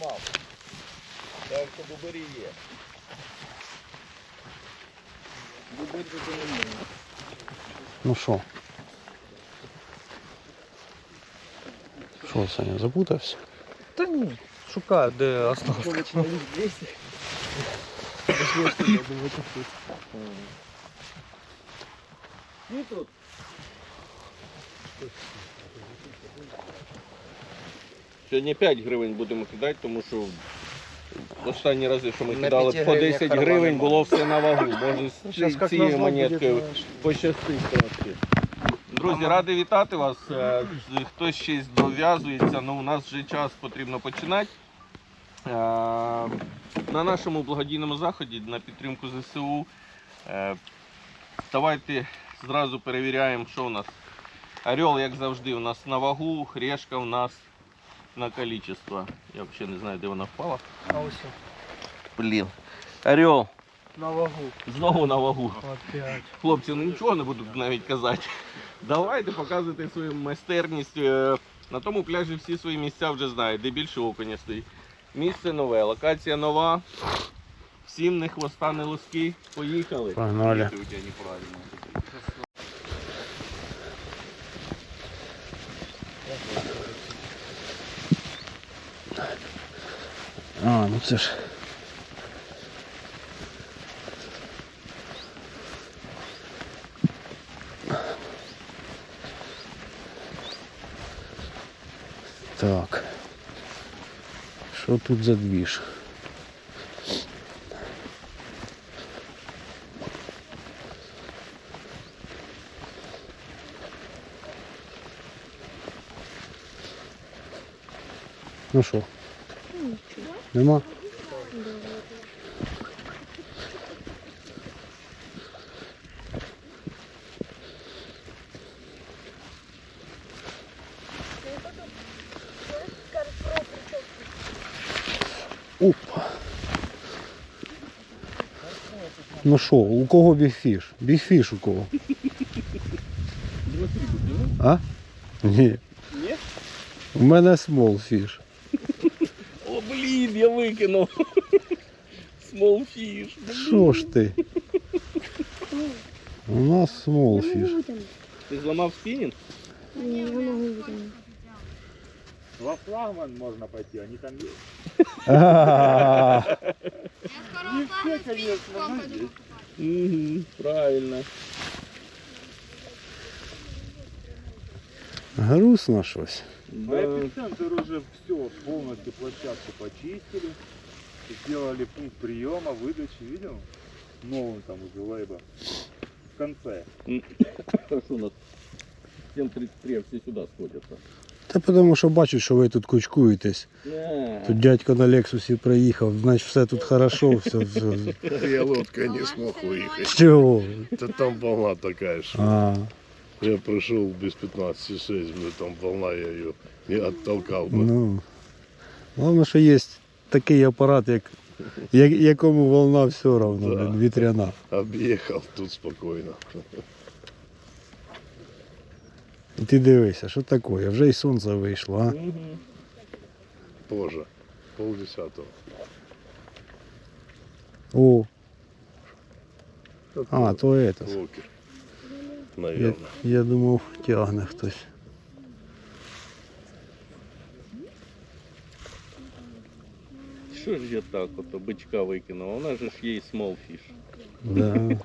мав. Так що бубирі є. Бубир тут немає. Ну що? Що, Саня, запутався? Та ні. Шукаю, де основа. Человек 200. І тут. Сьогодні 5 гривень будемо кидати, тому що останні рази, що ми На кидали п'яти по гривнях 10 кармана гривень, було все на вагу. Може з Щас як цією назло буде, монеткою знаєш. пощастить трошки. Друзі, радий вітати вас. Е, Хтось й дов'язується, але у нас вже час потрібно починати. Е, На нашому благодійному заході на підтримку ЗСУ. е, Давайте зразу перевіряємо, що у нас. Орел, як завжди, у нас на вагу, решка у нас на количество. Я взагалі не знаю, де вона впала. А ось Блін. Орел, на вагу. знову на вагу. Опять. Хлопці, ну нічого не буду навіть казати. Давайте показуйте свою майстерність. Е, На тому пляжі всі свої місця вже знають, де більше окуня стоїть. Місце нове, локація нова. Всім не хвоста, не лоски. Поїхали. Погнали. Якщо А, ну це ж. Так. Що тут за двіж? Ну що? Нема? Опа. Ну що, у кого бігфіш? Бігфіш у кого? А? Ні. Ні? У мене смолфіш. О, блін, я викинув. Small fish. Що ж ти? У нас смолфіш. Ти зламав спінінг? Не, я могу вытянуть. Во флагман можно пойти, они там есть. А, Не все, конечно, но есть. Угу, правильно. Грустно щось. А Да. эпицентр уже все, полностью площадку почистили. Сделали пункт приема, выдачи, видел? Новым там уже лейба. В конце. Та що у нас 7.33, всі сюди сходяться. Та тому що бачу, що ви тут кучкуєтесь. Не. Тут дядько на Лексусі приїхав, значить все тут хорошо, все. все. Я лодка не смог выехать. Чого? Да там волна такая, что А, я пришел без 15,6, мне там волна, я ее не оттолкал бы. ну. Головне, що є такий апарат, як, як якому волна все одно, Да. блін, вітряна. Объехал тут спокойно. І ти дивися, що таке, вже і сонце вийшло, а? Мгм. Позже, полдесятого. О, а, то это. Локер, Я, наверное. я думав, тягне хтось. Що ж я так ото бичка викинув? а Вона же ж є і small fish. Да.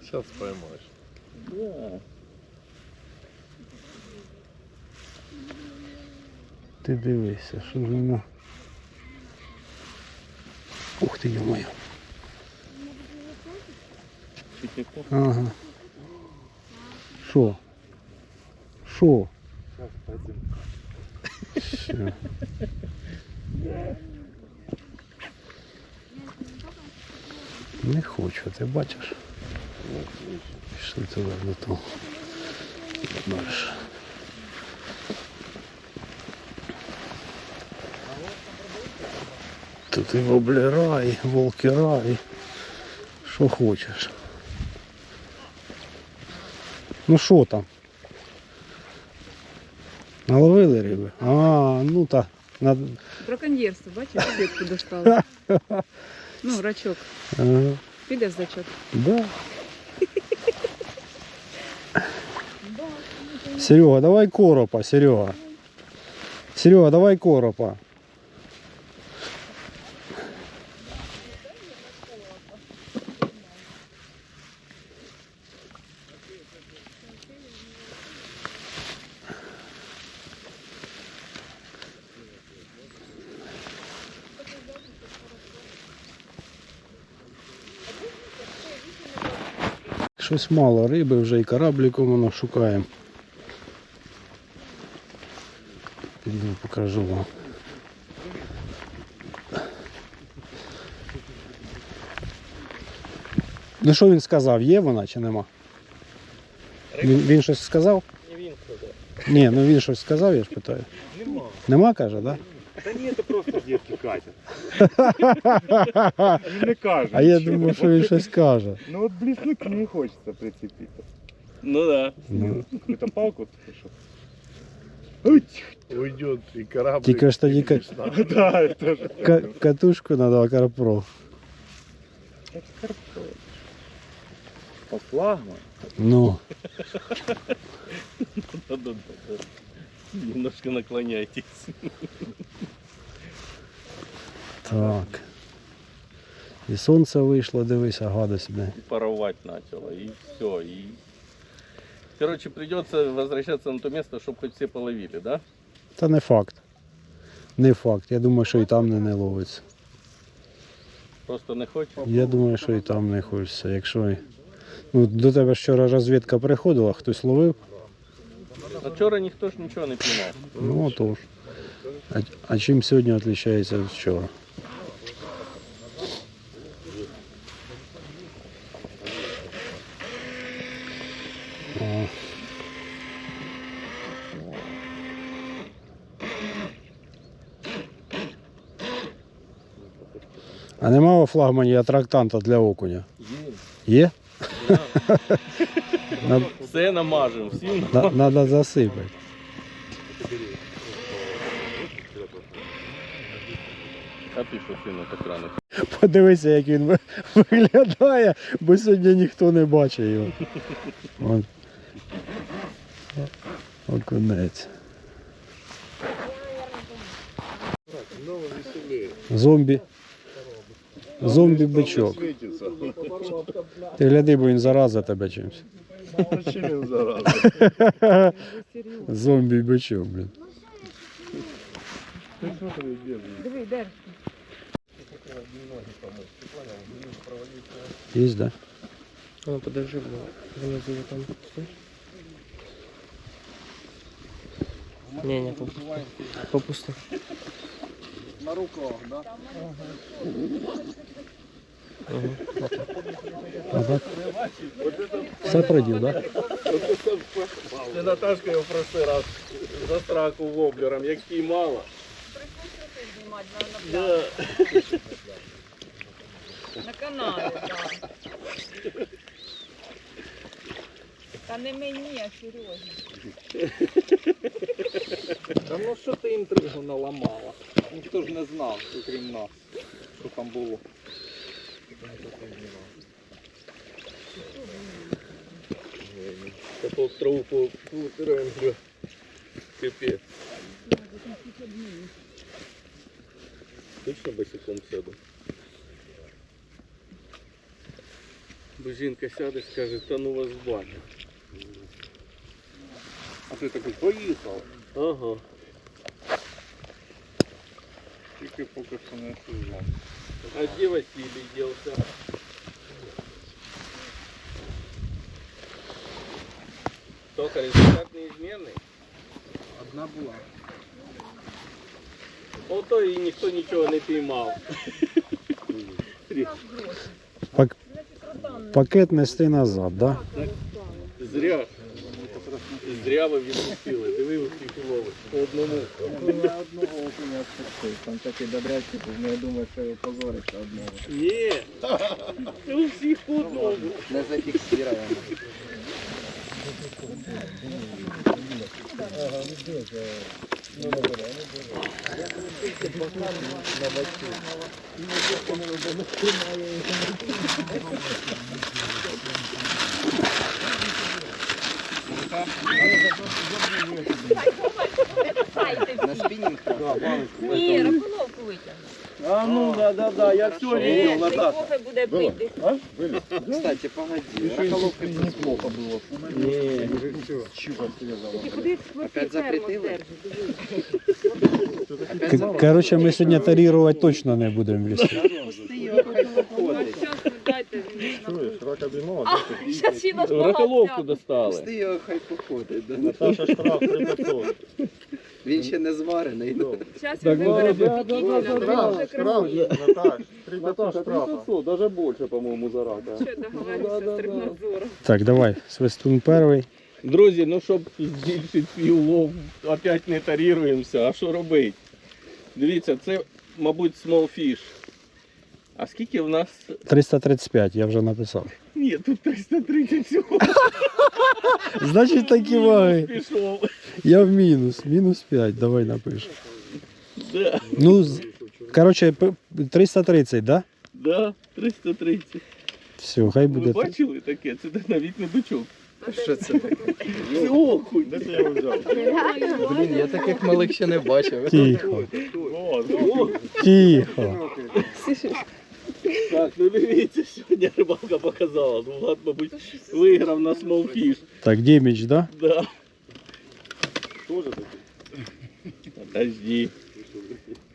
Сейчас поймаешь. Да. Ти дивися, що ж воно. Ух ти, йо-моє. Ага. Що? Сейчас пойдем. Не хочу, ти бачиш? Пішли туди до того. Дальше. Тут і воблера, і волкера, і що хочеш. Ну що там? Наловили риби? А, ну так. На... Браконьєрство, бачиш, сітку достали. Ну, рачок. Ага. Піде зачок. Да. Серега, давай коропа, Серега. Серега, давай коропа. Щось мало риби, вже і корабліком воно шукаємо. Піду покажу вам. Ну що він сказав, є вона чи нема? Він, він щось сказав? Не він сказав. Ні, ну він щось сказав, я ж питаю. Нема. Нема, каже, так? Да? Та ні, це просто дітки катять. Він не каже. А я нічого. думав, що він щось каже. Ну от близнюки не хочеться прицепити. Ну да. Ну, Какую-то палку ти що? Ой, Уйдет и корабль. Тільки ж тоді ка- да, это же. ка- катушку треба карпро. По флагману. Ну, Да-да-да. Немножко наклоняйтесь. Так. І сонце вийшло, дивися, гадость. бля. Паровать начало, и все. И... Короче, придется возвращаться на то место, чтобы хоть все половили, да? Та не факт. Не факт. Я думаю, що і там не, не ловиться. Просто не хочешь? Я думаю, що і там не хочеться. Якщо. і- Ну, до тебе вчора розвідка приходила, хтось ловив. А вчора ніхто ж нічого не піймав. Ну отож. А, а чим сьогодні відрізняється від вчора? Флагмані атрактанта для окуня? Є? Надо, Все намажемо, всім надо засипати. А ти сильно так рано? Подивися, як він виглядає, бо сьогодні ніхто не бачить його. От. Окунець. Зомбі. Зомбі бичок. Ти гляди, бо він зараза тебе чимось. Зомбі бичок, блін. Диви, де? Є, да? Ну, подожди, бо внизу я там. Стой. Не, не, попусти. Попусти. А так? Все приділ, да? Це Наташка його в прошлий раз за страху воблером, як піймала. Да. На каналі, так. Та не мені, а Сережі. Та ну що ти інтригу наламала? Ніхто ж не знав, окрім нас, що там було. Та по траву по утираємо, бля. Точно босиком сяду? Бо жінка сяде, скаже, та ну вас баня. А ти такий поїхав. Ага. Тільки поки що не сезон. А где Василий делся? Только результат неизменный. Одна була. Ото і ніхто нічого не піймав. Пак... Пакет нести назад, да? Зря. Зря ви відпустили. Диви ловить. По одному. На одного окуня відпустив. Там такий добрячий був, ну я думаю, що його позориться одного. Ні. У всіх по одному. Не зафіксировано. Ні, раколовку витягни. А ну да, да, да, я все Е, цей кофе буде пити. Кстати, погоди, раколовка неплохо было. Ти куди Опять запретили? К- Коротше, ми сьогодні тарірувати точно не будемо в лісі. Зараз дайте він. А, зараз ще наш Раколовку достали. Пусти його хай походить. да. Наташа штраф 3500. Він ще не зварений. да. Зараз Так, він вибере да, да, покійного, да, да, він Штраф. Наташ, 3500 штрафа. даже больше, по-моему, за рака. Що договорився з Рибнадзором? Так, давай, свистун перший. Друзі, ну щоб збільшити свій улов, опять не таріруємося, а що робити? Дивіться, це, мабуть, small fish. А скільки в нас? 335, я вже написав. Ні, тут 330 всього Значить такі ваги. пішов. Я в мінус, мінус 5, давай напишемо. Да, Ну, з- коротше, п- 330, да? да, 330. Все, хай Ви буде. бачили таке? Це навіть не бичок. Що це таке? Це окунь. Де ти його взяв? Блін, я таких малих ще не бачив. Тихо, О, о. тихо. Так, ну дивіться, сьогодні рибалка показала. Ну, Влад, мабуть, виграв на fish. Так, демідж, да? Да. Тоже такий? Подожди.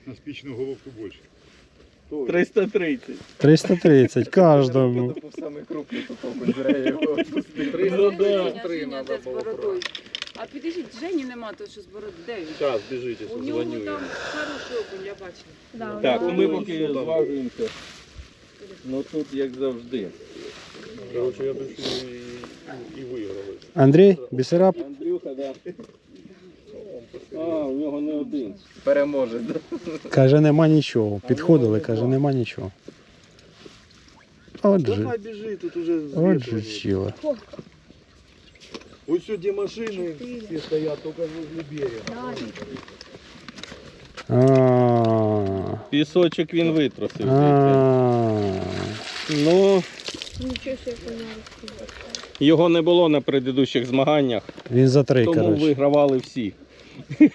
На спичную головку больше. 330. 330 кожному. Був самий крупний окунь, зря його відпустив. Ну да. Три надо було? А підійдіть, Жені нема тут, що з бородою. Де він? Зараз біжіть, я У нього там хороший окунь, я бачила. Так, ну ми поки зважуємося. Ну тут як завжди. Короче, я десь і, і виграли. Андрій, Бісерап? Андрюха, да. А, у нього не один. Переможе. да. Каже, нема нічого. Підходили, каже, нема нічого. Отже, Давай біжи, тут уже отже, чіло. Ось сюди машини всі стоять, тільки возле берега. А, Пісочок він витрусив. а. Ну, Нічого себе понятно. його не було на предыдущих змаганнях, Він за три, тому коротше. вигравали всі.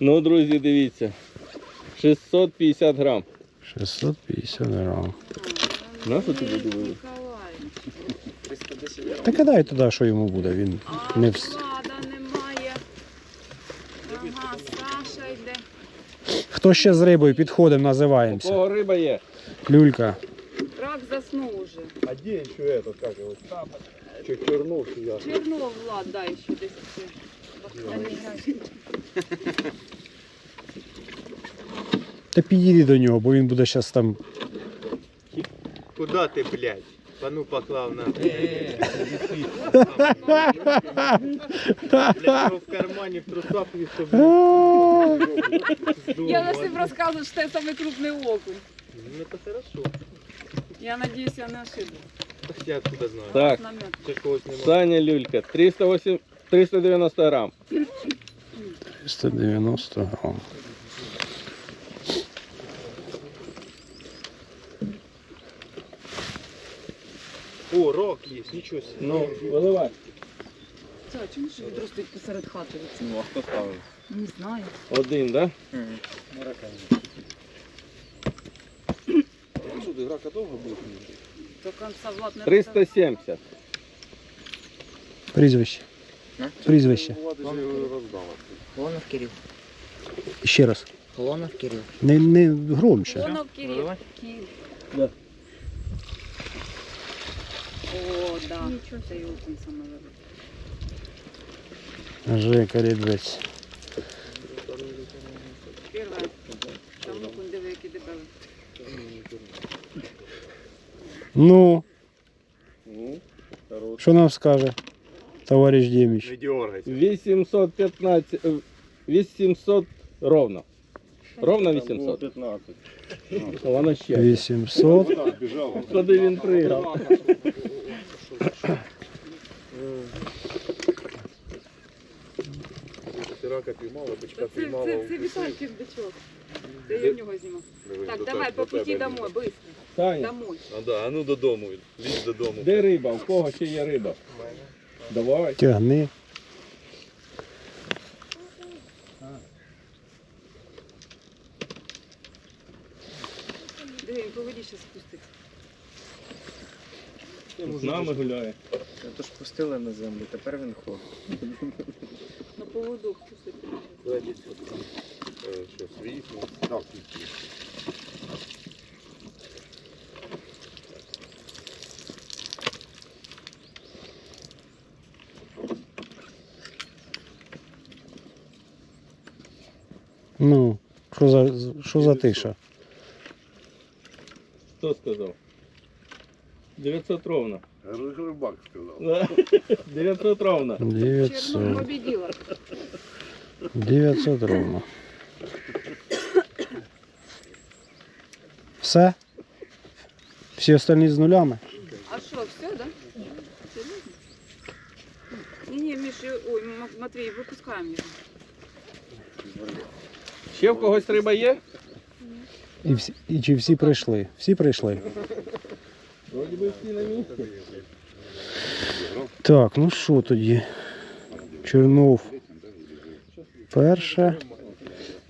Ну, друзі, дивіться. 650 грам. 650 грам. На що ти? Миколаївич. Та кидай туди, що йому буде. Він не вс... Хто ще з рибою підходимо, називаємося. Кого риба є? Люлька. Рак заснув уже. А де ще этот, как его? Че, Чернов, чи я? Чернов, Влад, дай ще десь. це. Та підійди до нього, бо він буде зараз там. Куда ты, блядь? А ну поклав на. Блядь, в кармане в трусах и чтобы Я на всім розказую, що це самий крупний окунь. Ну это хорошо. Я надіюсь, я не ошиблась. Я откуда знаю? Так. Ж когось. Саня Люлька, 308, 390 грам. 190 грам. О, рок есть, ничего себе. Ну, виливай. Це, чому ж відро стоїть посеред хати? Ну, а хто ставив? Не знаю. Один, да? Що ти, грака довго буде? До кінця Влад не 370. Прізвище. Його роздала. Холонов Кирилл. Ще раз. Холонов Кирилл. Не, не громче. Воно в Київ. Київ. Да. О, да. Нічого. Це окунь саме. Жека, ребець. окунь диви, який дебелий. Ну, Ну, хорош. що нам скаже товариш Деміч? Не дергайся. 815, е, 800 ровно. Ровно Там було 800. 15. Вона ще. 800. Вона біжала. Куди він пригав? Бичка піймала, бичка Це, піймала. це, це Вітальків бичок. Це я в нього знімав. Так, давай, по путі домой, быстро. Таня, Домой. А, да, а ну додому, лізь додому. де риба? У кого ще є риба? Давай. Тягни. Диви, він по воді ще спуститься. З нами гуляє. То ж пустили на землю, тепер він ходить. На поводок спуститься. Е, Що, світло? Так, світло. Ну, що за, що за тиша? Хто сказав? 900 ровно. Рибак сказав. Да. 900 ровно. 900. Чернов победила. 900 ровно. Все? Всі остальні з нулями? А що, все, да? Серйозно? Ні-ні, Міш, ой, М- Матвій, випускаємо його. Ще в когось риба є? І, всі, і чи всі прийшли? Всі прийшли? Вроді би всі на місці. Так, ну що тоді? Чернов перше,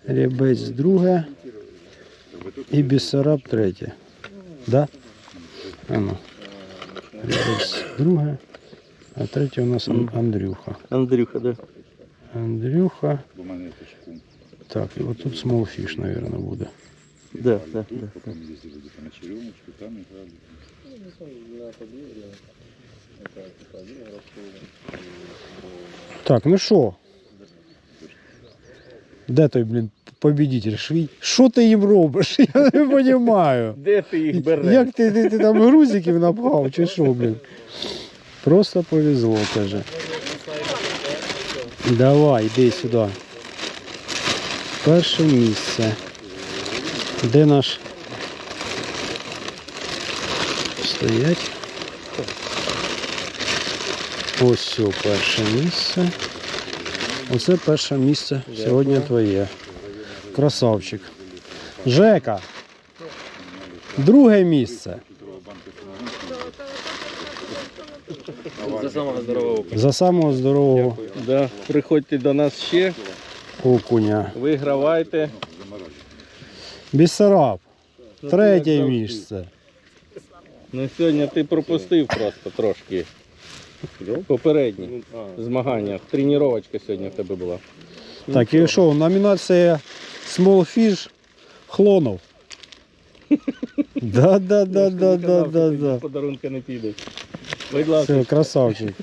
Рябець друге і Бісараб третє. Да? А ну. Рябець друге, а третє у нас Ан- Андрюха. Андрюха, да. Андрюха. Бо в мене це шкун. Так, і отут Smallfish, мабуть, буде. Да, да, да. Поки ми їздили где-то на черемочку, там играли. Так, ну що? Де той, блін, Побідитель швій? Що ти їм робиш? Я не розумію. Де ти їх береш? Як ти, ти, ти там грузиків напхав, чи що, блін? Просто повезло, каже. Давай, йди сюди. Перше місце. Де наш? Стоять. Ось все, перше місце. Оце перше місце сьогодні твоє. Красавчик. Жека. Друге місце. За самого здорового. За самого здорового Да. Приходьте до нас ще, окуня. вигравайте. Бісараб. Ну, Третє місце. Ну сьогодні ти пропустив просто трошки. Попередні змагання. Тренувачка сьогодні в тебе була. Так, і що, номінація Small Fish Хлонов. Да, да, да, да, да, да, да. Подарунки не підуть. Будь ласка. Все, красавчик.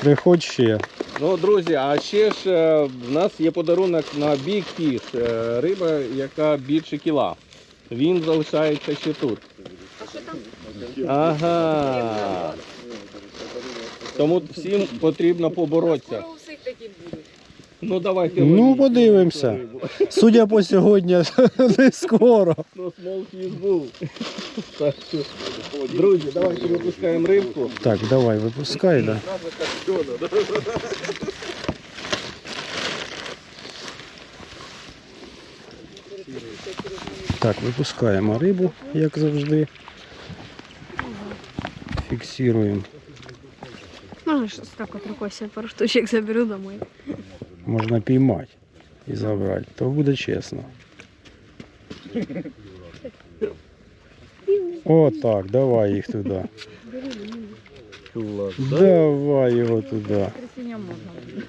Приходь ще. Ну, друзі, а ще ж е, в нас є подарунок на Big Fish. е, Риба, яка більше кіла. Він залишається ще тут. Ага. Тому всім потрібно поборотися. Скоро у всіх такі будуть. Ну давайте. Ну, подивимося. Судя по сьогодні, не скоро. Ну, small був. Так що, друзі, давайте випускаємо рибку. Так, давай, випускай, да. Так, випускаємо рибу, як завжди. Фіксуємо. Можно что-то так вот рукой себе пару штучек заберу домой. Можна піймати і забрати, то буде чесно. О, так, давай їх туди. Давай його туди. Трясінням можна.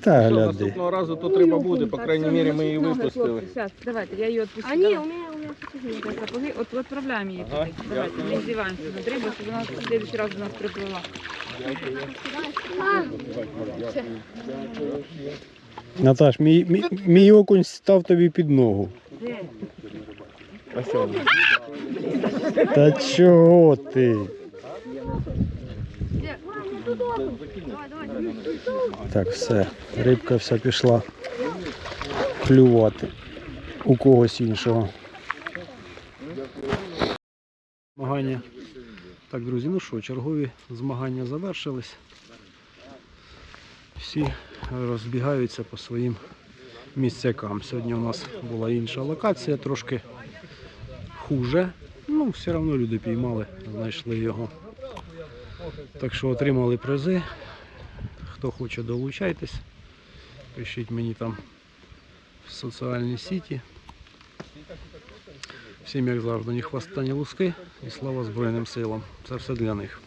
Та Що, гляди. наступного разу то треба буде, по крайній мірі ми її випустили. Сейчас, давайте, я її відпустю. А не, давай. у меня, у меня сапоги нет. Сапоги, от відправляємо її Ага, туди. Давайте, дякую. не здіваємося над рибою, щоб вона в следующий раз до нас приплила. Наташ, мій, мій, мій окунь став тобі під ногу. Та чого ти? Так, все, рибка вся пішла клювати у когось іншого. Змагання. Так, друзі, ну що, чергові змагання завершились. Всі розбігаються по своїм місцякам. Сьогодні у нас була інша локація, трошки хуже. Ну, все одно люди піймали, знайшли його. Так що отримали призи. Хто хоче, долучайтесь. Пишіть мені там в соціальні сіті. Всім, як завжди, ні хвоста, ні луски і слава Збройним силам. Це все для них.